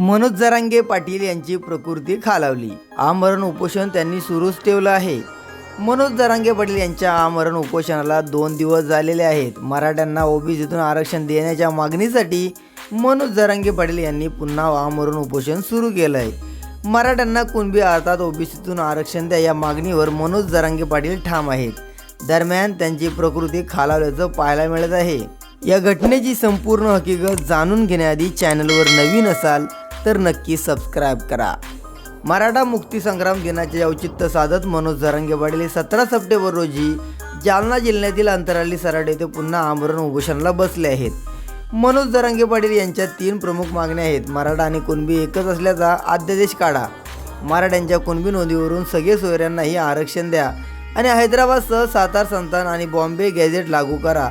मनोज जरांगे पाटील यांची प्रकृती खालावली. आमरण उपोषण त्यांनी सुरूच ठेवलं आहे. मनोज जरांगे पाटील यांच्या आमरण उपोषणाला दोन दिवस झालेले आहेत. मराठ्यांना ओबीसीतून आरक्षण देण्याच्या मागणीसाठी मनोज जरांगे पाटील यांनी पुन्हा आमरण उपोषण सुरू केलं आहे मराठ्यांना कुणबी अर्थात ओबीसीतून आरक्षण द्या या मागणीवर मनोज जरांगे पाटील ठाम आहेत. दरम्यान त्यांची प्रकृती खालावल्याचं पाहायला मिळत आहे. या घटनेची संपूर्ण हकीकत जाणून घेण्याआधी चॅनलवर नवीन असाल तर नक्की सबस्क्राईब करा. मराठा मुक्तीसंग्राम दिनाचे औचित्य साधत मनोज जरांगे पाटील सतरा सप्टेंबर रोजी जालना जिल्ह्यातील अंतराळी सराड येथे पुन्हा आमरण उपोषणाला बसले आहेत. मनोज जरांगे पाटील यांच्या तीन प्रमुख मागण्या आहेत. मराठा आणि कुणबी एकच असल्याचा अध्यादेश काढा. मराठ्यांच्या कुणबी नोंदीवरून सगळे सोयऱ्यांनाही आरक्षण द्या आणि हैदराबादसह सातार संतान आणि बॉम्बे गॅझेट लागू करा.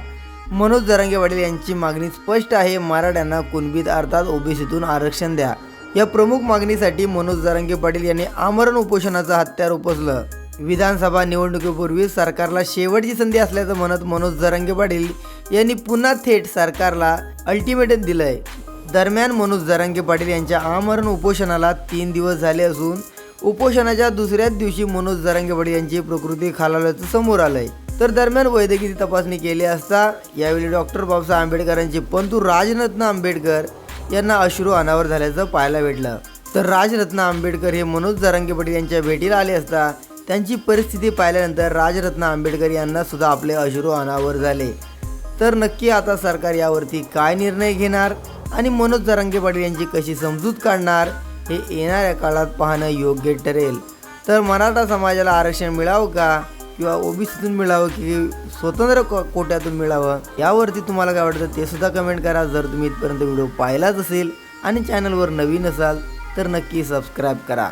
मनोज जरांगे पाटील यांची मागणी स्पष्ट आहे. मराठ्यांना कुणबीत अर्थात ओबीसीतून आरक्षण द्या. या प्रमुख मागणीसाठी मनोज जरांगे पाटील यांनी आमरण उपोषणाचं हत्यार उपसलं. विधानसभा निवडणुकीपूर्वी सरकारला शेवटची संधी असल्याचं म्हणत मनोज जरांगे पाटील यांनी पुन्हा थेट सरकारला अल्टिमेटम दिलंय. दरम्यान मनोज जरांगे पाटील यांच्या आमरण उपोषणाला तीन दिवस झाले असून उपोषणाच्या दुसऱ्याच दिवशी मनोज जरांगे पाटील यांची प्रकृती खालावल्याचं समोर आलंय. तर दरम्यान वैद्यकीय तपासणी केली असता यावेळी डॉक्टर बाबासाहेब आंबेडकरांचे पंतू राजरत्न आंबेडकर यांना अश्रू अनावर झाल्याचं पाहायला भेटलं. तर राजरत्न आंबेडकर हे मनोज जरांगे पाटील यांच्या भेटीला आले असता त्यांची परिस्थिती पाहिल्यानंतर राजरत्न आंबेडकर यांना सुद्धा आपले अश्रू अनावर झाले. तर नक्की आता सरकार यावरती काय निर्णय घेणार आणि मनोज जरांगे पाटील यांची कशी समजूत काढणार हे येणाऱ्या काळात पाहणं योग्य ठरेल. तर मराठा समाजाला आरक्षण मिळावं का? किंवा ओबीसीतून मिळावं की स्वतंत्र को कोट्यातून मिळावं यावरती तुम्हाला काय वाटतं ते सुद्धा कमेंट करा. जर तुम्ही इथपर्यंत व्हिडिओ पाहिलाच असेल आणि चॅनलवर नवीन असाल तर नक्की सबस्क्राईब करा.